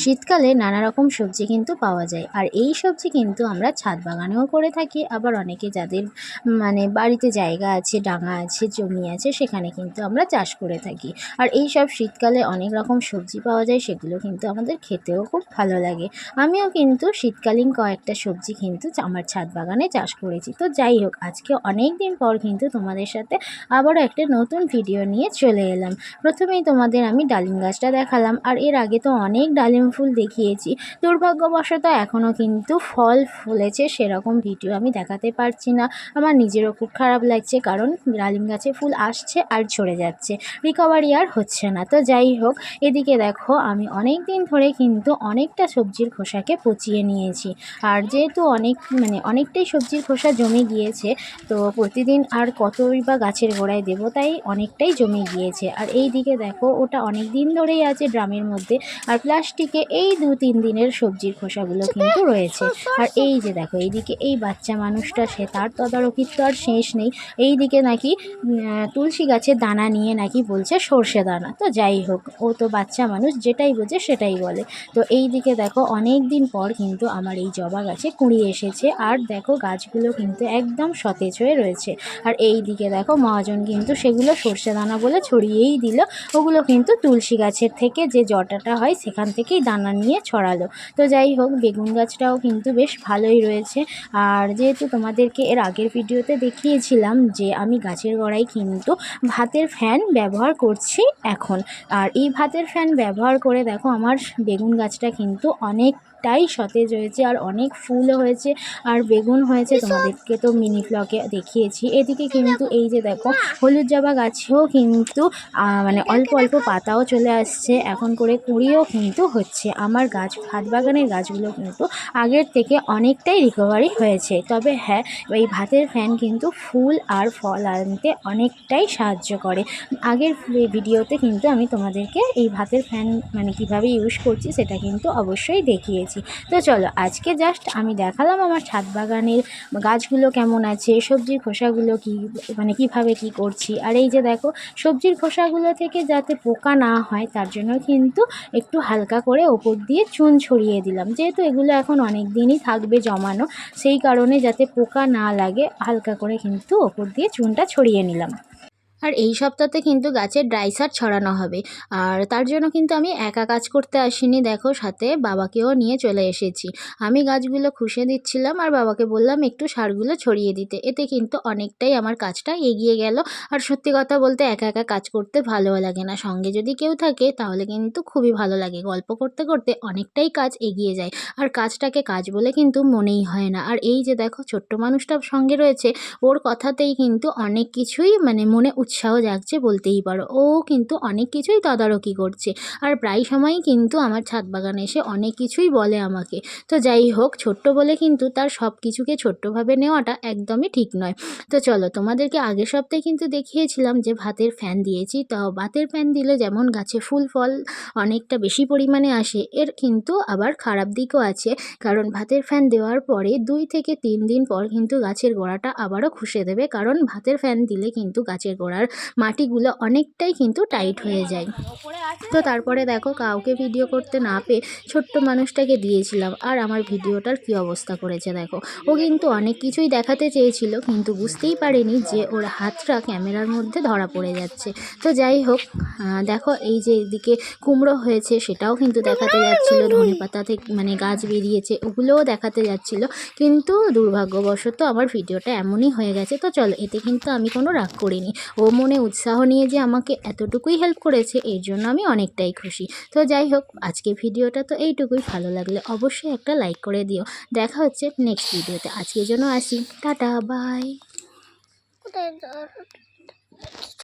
শীতকালে নানা রকম সবজি কিন্তু পাওয়া যায়। আর এই সবজি কিন্তু আমরা ছাদ বাগানেও করে থাকি, আবার অনেকে যাদের মানে বাড়িতে জায়গা আছে, ডাঙা আছে, জমি আছে, সেখানে কিন্তু আমরা চাষ করে থাকি। আর এই সব শীতকালে অনেক রকম সবজি পাওয়া যায়, সেগুলো কিন্তু আমাদের খেতেও খুব ভালো লাগে। আমিও কিন্তু শীতকালীন কয়েকটা সবজি কিন্তু আমার ছাদ বাগানে চাষ করেছি। তো যাই হোক, আজকে অনেক দিন পর কিন্তু তোমাদের সাথে আবারও একটা নতুন ভিডিও নিয়ে চলে এলাম। প্রথমেই তোমাদের আমি ডালিম গাছটা দেখালাম, আর এর আগে তো অনেক ডালিম ফুল দেখিয়েছি। দুর্ভাগ্যবশত এখনও কিন্তু ফল ফুলেছে, সেরকম ভিডিও আমি দেখাতে পারছি না। আমার নিজেরও খুব খারাপ লাগছে কারণ ডালিম গাছে ফুল আসছে আর ঝরে যাচ্ছে। রিকভারি আর হচ্ছে না। তো যাই হোক, এদিকে দেখো, আমি অনেক দিন ধরে কিন্তু অনেকটা সবজির খোসাকে পচিয়ে নিয়েছি। আর যেহেতু অনেক মানে অনেকটাই সবজির খোসা জমে গিয়েছে, তো প্রতিদিন আর কতই বা গাছের গোড়ায় দেবো তাই অনেকটাই জমে গিয়েছে। আর এই দিকে দেখো, ওটা অনেক দিন ধরেই আছে ড্রামের মধ্যে। আর প্লাস্টিকে এই দু তিন দিনের সবজির খোসাগুলো কিন্তু রয়েছে। আর এই যে দেখো এইদিকে এই বাচ্চা মানুষটা সে তার তদারকির তো আর শেষ নেই। এই দিকে নাকি তুলসী গাছের দানা নিয়ে নাকি বলছে সর্ষে দানা। তো যাই হোক ও তো বাচ্চা মানুষ যেটাই বোঝে সেটাই বলে। তো এই দিকে দেখো অনেক দিন পর কিন্তু আমার এই জবা গাছে কুড়ি এসেছে। আর দেখো গাছগুলো কিন্তু একদম সতেজ হয়ে রয়েছে। আর এই দিকে দেখো মহাজন কিন্তু সেগুলো সর্ষে দানা বলে ছড়িয়েই দিল। ওগুলো কিন্তু তুলসী গাছের থেকে যে জটাটা হয় সেখান থেকেই দানা নিয়ে ছড়ালো। তো যাই হোক, বেগুন গাছটাও কিন্তু বেশ ভালোই রয়েছে। আর যেহেতু তোমাদেরকে এর আগের ভিডিওতে দেখিয়েছিলাম যে আমি গাছের গোড়ায় কিন্তু ভাতের ফ্যান ব্যবহার করছি এখন। আর এই ভাতের ফ্যান ব্যবহার করে দেখো, আমার বেগুন গাছটা কিন্তু অনেকটাই সতেজ হয়েছে আর অনেক ফুলও হয়েছে আর বেগুন হয়েছে তোমাদেরকে তো মিনি ব্লগে দেখিয়েছি। এদিকে কিন্তু এই যে দেখো হলুদ জবা গাছেও কিন্তু মানে অল্প অল্প পাতাও চলে আসছে। এখন করে কুড়িও কিন্তু হচ্ছে। আমার গাছ ভাত বাগানের গাছগুলো কিন্তু আগের থেকে অনেকটাই রিকভারি হয়েছে। তবে হ্যাঁ এই ভাতের ফ্যান কিন্তু ফুল আর ফল আনতে অনেকটাই সাহায্য করে। আগের ভিডিওতে কিন্তু আমি তোমাদেরকে এই ভাতের ফ্যান মানে কীভাবে ইউজ করছি সেটা কিন্তু অবশ্যই দেখিয়েছি। তো চলো, আজকে জাস্ট আমি দেখালাম আমার ছাদ বাগানের গাছগুলো কেমন আছে, সবজির খোসাগুলো কি মানে কীভাবে কি করছি। আর এই যে দেখো, সবজির খোসাগুলো থেকে যাতে পোকা না হয়, তার জন্য কিন্তু একটু হালকা করে ওপর দিয়ে চুন ছড়িয়ে দিলাম। যেহেতু এগুলো এখন অনেক দিনই থাকবে জমানো, সেই কারণে যাতে পোকা না লাগে, হালকা করে কিন্তু ওপর দিয়ে চুনটা ছড়িয়ে নিলাম। আর এই সপ্তাহতে কিন্তু গাছের ড্রাই সার ছড়ানো হবে। আর তার জন্য কিন্তু আমি একা কাজ করতে আসিনি, দেখো সাথে বাবাকেও নিয়ে চলে এসেছি। আমি গাছগুলো খুশে দিচ্ছিলাম আর বাবাকে বললাম একটু সারগুলো ছড়িয়ে দিতে। এতে কিন্তু অনেকটাই আমার কাজটা এগিয়ে গেল। আর সত্যি কথা বলতে একা একা কাজ করতে ভালোও লাগে না। সঙ্গে যদি কেউ থাকে তাহলে কিন্তু খুবই ভালো লাগে। গল্প করতে করতে অনেকটাই কাজ এগিয়ে যায়। আর কাজটাকে কাজ বলে কিন্তু মনেই হয় না। আর এই যে দেখো ছোট্ট মানুষটা সঙ্গে রয়েছে, ওর কথাতেই কিন্তু অনেক কিছুই মানে মনে উৎসাহ জাগছে বলতেই পারো। ও কিন্তু অনেক কিছুই তদারকি করছে। আর প্রায় সময়ই কিন্তু আমার ছাদ বাগানে এসে অনেক কিছুই বলে আমাকে। তো যাই হোক, ছোট্ট বলে কিন্তু তার সব কিছুকে ছোট্টভাবে নেওয়াটা একদমই ঠিক নয়। তো চলো, তোমাদেরকে আগের সপ্তাহে কিন্তু দেখিয়েছিলাম যে ভাতের ফ্যান দিয়েছি। তো ভাতের ফ্যান দিলে যেমন গাছে ফুল, ফল অনেকটা বেশি পরিমাণে আসে, এর কিন্তু আবার খারাপ দিকও আছে। কারণ ভাতের ফ্যান দেওয়ার পরে দুই থেকে তিন দিন পর কিন্তু গাছের গোড়াটা আবারও খুশে দেবে। কারণ ভাতের ফ্যান দিলে কিন্তু গাছের গোড়ার মাটিগুলো অনেকটাই কিন্তু টাইট হয়ে যায়। তো তারপরে দেখো কাউকে ভিডিও করতে না পেয়ে ছোট্ট মানুষটাকে দিয়েছিলাম। আর আমার ভিডিওটার কী অবস্থা করেছে দেখো। ও কিন্তু অনেক কিছুই দেখাতে চেয়েছিল, কিন্তু বুঝতেই পারেনি যে ওর হাতটা ক্যামেরার মধ্যে ধরা পড়ে যাচ্ছে। তো যাই হোক দেখো এই যে এদিকে কুমড়ো হয়েছে সেটাও কিন্তু দেখাতে যাচ্ছিল। ধনে পাতা থেকে মানে গাছ বেরিয়েছে ওগুলোও দেখাতে যাচ্ছিল। কিন্তু দুর্ভাগ্যবশত আমার ভিডিওটা এমনই হয়ে গেছে। তো চলো, এতে কিন্তু আমি কোনো রাগ করিনি। ও মনে উৎসাহ নিয়ে যে আমাকে এতটুকুই হেল্প করেছে, এর জন্য আমি অনেকটাই খুশি। তো যাই হোক আজকে ভিডিওটা তো এইটুকুই। ভালো লাগলে অবশ্যই একটা লাইক করে দিও। দেখা হচ্ছে নেক্সট ভিডিওতে। আজকের জন্য আসি। Tata bye